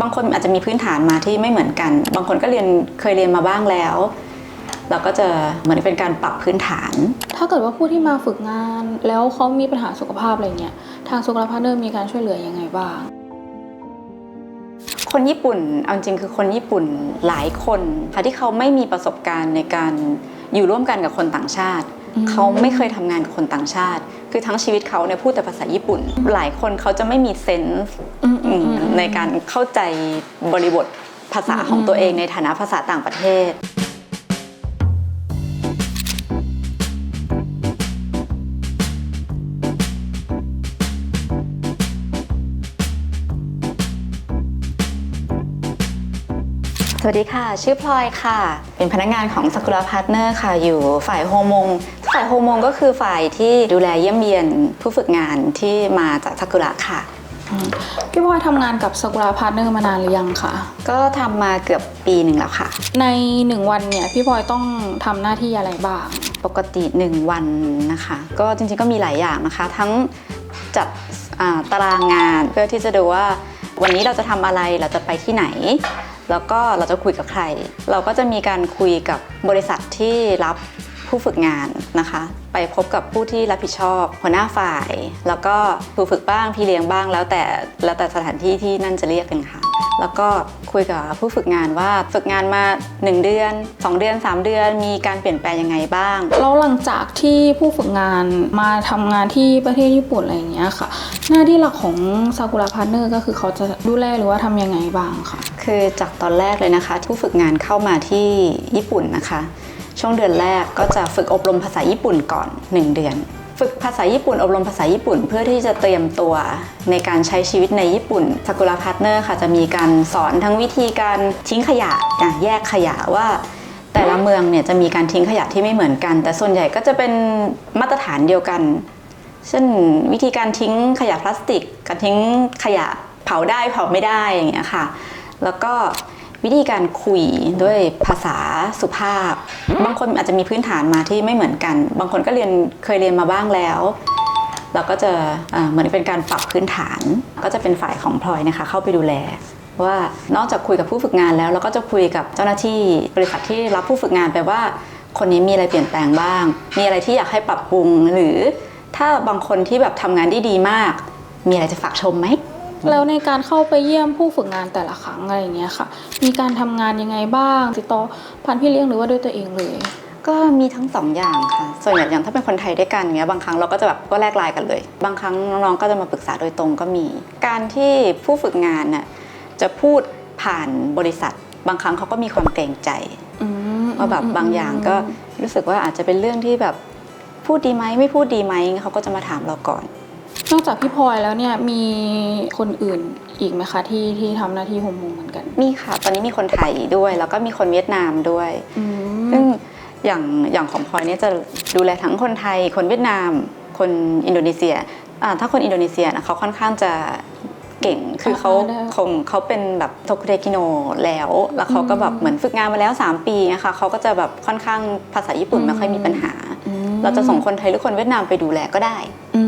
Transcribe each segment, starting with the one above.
บางคนอาจจะมีพื้นฐานมาที่ไม่เหมือนกัน บางคนก็เรียนเคยเรียนมาบ้างแล้ว เราก็จะเหมือนเป็นการปรับพื้นฐาน ถ้าเกิดว่าผู้ที่มาฝึกงานแล้วเขามีปัญหาสุขภาพอะไรเงี้ยทางสุขภาพเนอร์มีการช่วยเหลือยังไงบ้าง คนญี่ปุ่นเอาจริงคือคนญี่ปุ่นหลายคนค่ะที่เขาไม่มีประสบการณ์ในการอยู่ร่วมกันกับคนต่างชาติอืมเขาไม่เคยทำงานกับคนต่างชาติ คือทั้งชีวิตเขาเนี่ยพูดแต่ภาษาญี่ปุ่น หลายคนเขาจะไม่มีเซนส์อืมอืมอืม ในการเข้าใจบริบทภาษาของตัวเองในฐานะภาษาต่างประเทศ สวัสดีค่ะ ชื่อพลอยค่ะ เป็นพนักงานของ Sakura Partner ค่ะ อยู่ฝ่ายโฮมงฝ่ายโฮมงก็คือฝ่ายที่ดูแลเยี่ยมเยียนผู้ฝึกงานที่มาจาก Sakura ค่ะ พี่พลอยทำงานกับสกุลาพาร์ทเนอร์มานานหรือยังคะก็ทำมาเกือบปีหนึ่งแล้วค่ะ ในหนึ่งวันเนี่ยพี่พลอยต้องทำหน้าที่อะไรบ้าง ปกติ 1 วันนะคะ ก็จริงๆก็มีหลายอย่างนะคะ ทั้งจัดอ่าตารางงานเพื่อที่จะดูว่าวันนี้เราจะทำอะไรเราจะไปที่ไหน แล้วก็เราจะคุยกับใคร เราก็จะมีการคุยกับบริษัทที่รับ ผู้ฝึกงานนะคะ ไปพบกับผู้ที่รับผิดชอบ หัวหน้าฝ่าย แล้วก็ครูฝึกบ้างพี่เลี้ยงบ้างแล้วแต่แล้วแต่สถานที่ที่นั่นจะเรียกกันค่ะ แล้วก็คุยกับผู้ฝึกงานว่าฝึกงานมา 1 เดือน 2 เดือน 3 เดือน มีการเปลี่ยนแปลงยังไงบ้าง แล้วหลังจากที่ผู้ฝึกงานมาทำงานที่ประเทศญี่ปุ่นอะไรอย่างเงี้ยค่ะ หน้าที่หลักของซากุระพาร์ทเนอร์ก็คือเขาจะดูแลหรือว่าทำยังไงบ้างคะคือจากตอนแรกเลยนะคะ ผู้ฝึกงานเข้ามาที่ญี่ปุ่นนะคะ ช่วงเดือนแรกก็จะฝึกอบรมภาษาญี่ปุ่นก่อน 1 เดือน ฝึกภาษาญี่ปุ่น อบรมภาษาญี่ปุ่น เพื่อที่จะเตรียมตัวในการใช้ชีวิตในญี่ปุ่นซากุระพาร์ทเนอร์ค่ะจะมีการสอนทั้งวิธีการทิ้งขยะอะแยกขยะว่าแต่ละเมืองเนี่ยจะมีการทิ้งขยะที่ไม่เหมือนกัน แต่ส่วนใหญ่ก็จะเป็นมาตรฐานเดียวกัน เช่นวิธีการทิ้งขยะพลาสติกการทิ้งขยะเผาได้เผาไม่ได้อย่างเงี้ยค่ะ แล้วก็ วิธีการคุยด้วยภาษาสุภาพ บางคนอาจจะมีพื้นฐานมาที่ไม่เหมือนกัน บางคนก็เรียนเคยเรียนมาบ้างแล้ว เราก็จะเหมือนเป็นการปรับพื้นฐาน ก็จะเป็นฝ่ายของพลอยนะคะ เข้าไปดูแลว่านอกจากคุยกับผู้ฝึกงานแล้วเราก็จะคุยกับเจ้าหน้าที่บริษัทที่รับผู้ฝึกงานไปว่า คนนี้มีอะไรเปลี่ยนแปลงบ้าง มีอะไรที่อยากให้ปรับปรุงหรือถ้าบางคนที่แบบทำงานได้ดีมาก มีอะไรจะฝากชมไหม แล้วในการเข้าไปเยี่ยมผู้ฝึกงานแต่ละครั้งอะไรอย่างเงี้ยค่ะ มีการทำงานยังไงบ้าง ติดต่อผ่านพี่เลี้ยงหรือว่าด้วยตัวเองเลย ก็มีทั้งสองอย่างค่ะ ส่วนใหญ่อย่างถ้าเป็นคนไทยด้วยกันเงี้ยบางครั้งเราก็จะแบบก็แลกไลน์กันเลย บางครั้งน้องๆก็จะมาปรึกษาโดยตรงก็มี การที่ผู้ฝึกงานน่ะจะพูดผ่านบริษัท บางครั้งเขาก็มีความเกรงใจอืมว่าแบบบางอย่างก็รู้สึกว่าอาจจะเป็นเรื่องที่แบบพูดดีไหมไม่พูดดีไหมเขาก็จะมาถามเราก่อน นอกจากพี่พลอยแล้วเนี่ยมีคนอื่นอีกไหมคะที่ที่ทำหน้าที่โฮมโมงเหมือนกัน มีค่ะ ตอนนี้มีคนไทยด้วย แล้วก็มีคนเวียดนามด้วย อืมซึ่งอย่างอย่างของพลอยเนี่ยจะดูแลทั้งคนไทย คนเวียดนาม คนอินโดนีเซียอ่าถ้าคนอินโดนีเซียนะเขาค่อนข้างจะเก่ง คือเขาอ่าได้คงเขาเป็นแบบโทคุเรกิโนแล้ว แล้วเขาก็แบบเหมือนฝึกงานมาแล้ว 3 ปีนะคะเขาก็จะแบบค่อนข้างภาษาญี่ปุ่นไม่ค่อยมีปัญหาอืมเราจะส่งคนไทยหรือคนเวียดนามไปดูแลก็ได้ อืมอืมอืม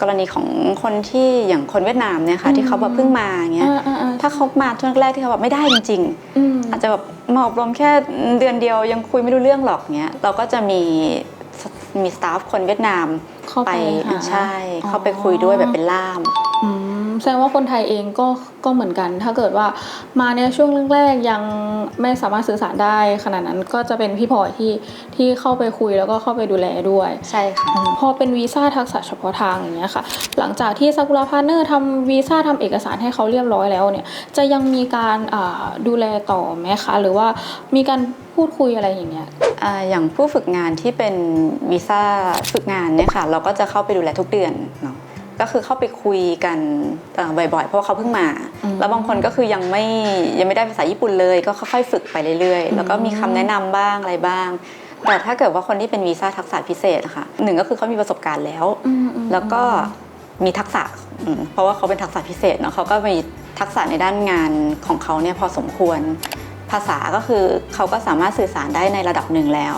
กรณีของคนที่อย่างคนเวียดนามเนี่ยค่ะที่เขาแบบเพิ่งมาเงี้ยอ่าอ่าอ่าถ้าเขามาช่วงแรกที่เขาแบบไม่ได้จริงๆอืมอาจจะแบบมาอบรมแค่เดือนเดียวยังคุยไม่รู้เรื่องหรอกเนี้ยเราก็จะมีมีสตาฟคนเวียดนามเข้าไปหาใช่ เข้าไปคุยด้วยแบบเป็นล่ามอืม แสดงว่าคนไทยเองก็ก็เหมือนกัน ถ้าเกิดว่ามาเนี่ยช่วงแรกๆยังไม่สามารถสื่อสารได้ขนาดนั้นก็จะเป็นพี่พลอยที่ที่เข้าไปคุยแล้วก็เข้าไปดูแลด้วยใช่ค่ะพอเป็นวีซ่าทักษะเฉพาะทางอย่างเงี้ยค่ะ หลังจากที่ซากุระพาร์เนอร์ทำวีซ่าทำเอกสารให้เขาเรียบร้อยแล้วเนี่ยจะยังมีการอ่าดูแลต่อไหมคะ หรือว่ามีการพูดคุยอะไรอย่างเงี้ยอ่าอย่างผู้ฝึกงานที่เป็นวีซ่าฝึกงานเนี่ยค่ะ เราก็จะเข้าไปดูแลทุกเดือนเนาะ ก็คือเข้าไปคุยกันเอ่อบ่อยๆ เพราะว่าเขาเพิ่งมาอืมแล้วบางคนก็คือยังไม่ยังไม่ได้ภาษาญี่ปุ่นเลย ก็ค่อยๆฝึกไปเรื่อยๆ แล้วก็มีคำแนะนำบ้างอะไรบ้าง แต่ถ้าเกิดว่าคนที่เป็นวีซ่าทักษะพิเศษอะค่ะหนึ่งก็คือเขามีประสบการณ์แล้วอืมอืมแล้วก็มีทักษะอืมเพราะว่าเขาเป็นทักษะพิเศษเนาะเขาก็มีทักษะในด้านงานของเขาเนี่ยพอสมควร ภาษาก็คือเขาก็สามารถสื่อสารได้ในระดับหนึ่งแล้ว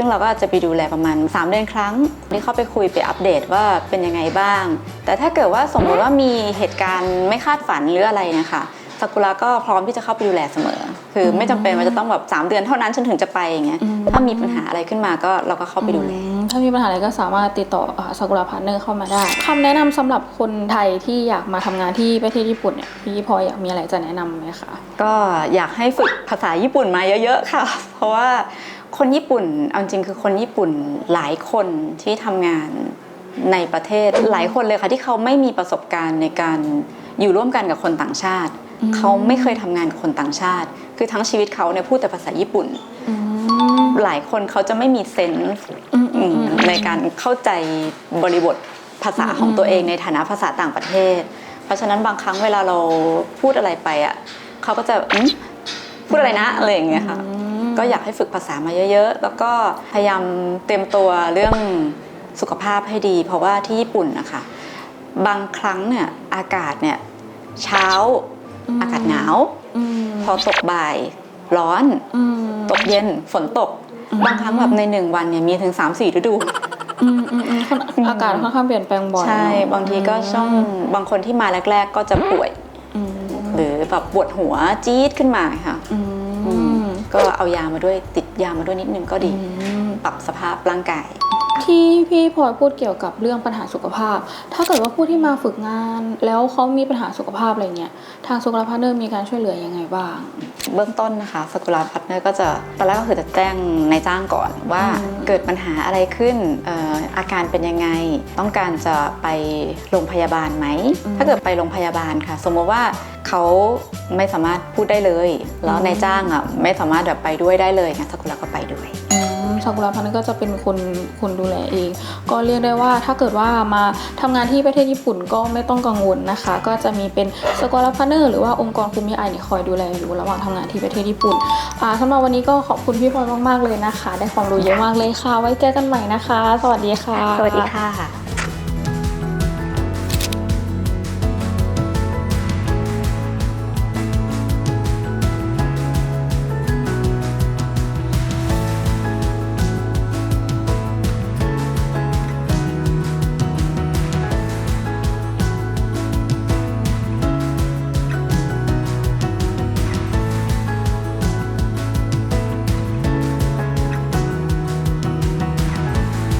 ซึ่งเราก็จะไปดูแลประมาณ 3 เดือนครั้งที่เข้าไปคุยไปอัปเดตว่าเป็นยังไงบ้าง แต่ถ้าเกิดว่าสมมติว่ามีเหตุการณ์ไม่คาดฝันหรืออะไรเนะคะซากุระก็พร้อมที่จะเข้าไปดูแลเสมอ คือไม่จำเป็นว่าจะต้องแบบสามเดือนเท่านั้นฉันถึงจะไปอย่างเงี้ยอืมถ้ามีปัญหาอะไรขึ้นมาก็เราก็เข้าไปดูแลอืม ถ้ามีปัญหาอะไรก็สามารถติดต่อซากุระพาร์เนอร์เข้ามาได้คำแนะนำสำหรับคนไทยที่อยากมาทำงานที่ประเทศญี่ปุ่นเนี่ยพี่พออยากมีอะไรจะแนะนำไหมคะก็อยากให้ฝึกภาษาญี่ปุ่นมาเยอะ ๆ ค่ะ เพราะว่าคนญี่ปุ่นเอาจริงคือคนญี่ปุ่นหลายคนที่ทำงานในประเทศหลายคนเลยค่ะที่เขาไม่มีประสบการณ์ในการอยู่ร่วมกันกับคนต่างชาติ เขาไม่เคยทำงานกับคนต่างชาติ คือทั้งชีวิตเขาเนี่ยพูดแต่ภาษาญี่ปุ่น หลายคนเขาจะไม่มีเซนส์อืมอืมในการเข้าใจบริบทภาษาของตัวเองในฐานะภาษาต่างประเทศ เพราะฉะนั้นบางครั้งเวลาเราพูดอะไรไปอะเขาก็จะอืมพูดอะไรนะอะไรอย่างเงี้ยค่ะก็อยากให้ฝึกภาษามาเยอะๆ แล้วก็พยายามเตรียมตัวเรื่องสุขภาพให้ดี เพราะว่าที่ญี่ปุ่นนะคะบางครั้งเนี่ยอากาศเนี่ยเช้าอืมอากาศหนาวอืมพอตกบ่ายร้อนอืมตกเย็นฝนตกอืม บางครั้งแบบในหนึ่งวันเนี่ยมีถึง 3 4ฤดู อืมอืมอืมคนอากาศค่อนข้างเปลี่ยนแปลงบ่อยใช่เนอะบางทีก็ช่องบางคนที่มาแรก ๆ ก็จะป่วยอืมหรือแบบปวดหัวจี๊ดขึ้นมาค่ะอือืมมก็เอายามาด้วยติดยามาด้วยนิดนึงก็ดีอืมปรับสภาพร่างกาย ที่พี่พลอยพูดเกี่ยวกับเรื่องปัญหาสุขภาพ ถ้าเกิดว่าผู้ที่มาฝึกงาน แล้วเขามีปัญหาสุขภาพอะไรเงี้ย ทางสุขภาพเนอร์มีการช่วยเหลือยังไงบ้าง เบื้องต้นนะคะสกุลาพัฒเนอร์ก็จะตอนแรกก็คือจะแจ้งนายจ้างก่อนว่าอืมเกิดปัญหาอะไรขึ้นเอ่ออาการเป็นยังไง ต้องการจะไปโรงพยาบาลไหม ถ้าเกิดไปโรงพยาบาลค่ะ สมมติว่าเขาไม่สามารถพูดได้เลย แล้วนายจ้างอะไม่สามารถแบบไปด้วยได้เลยงั้นสกุลาก็ไปด้วยอืม ซากุระพันธุ์ก็จะเป็นคนคนดูแลเอง ก็เรียกได้ว่าถ้าเกิดว่ามาทำงานที่ประเทศญี่ปุ่นก็ไม่ต้องกังวลนะคะ ก็จะมีเป็นสกุระพันธ์หรือว่าองค์กรคุมิไอเนี่ยคอยดูแลอยู่ระหว่างทำงานที่ประเทศญี่ปุ่นอ่าสำหรับวันนี้ก็ขอบคุณพี่พลอยมากๆเลยนะคะ ได้ความรู้เยอะมากเลยค่ะ ไว้เจอกันใหม่นะคะ สวัสดีค่ะ สวัสดีค่ะ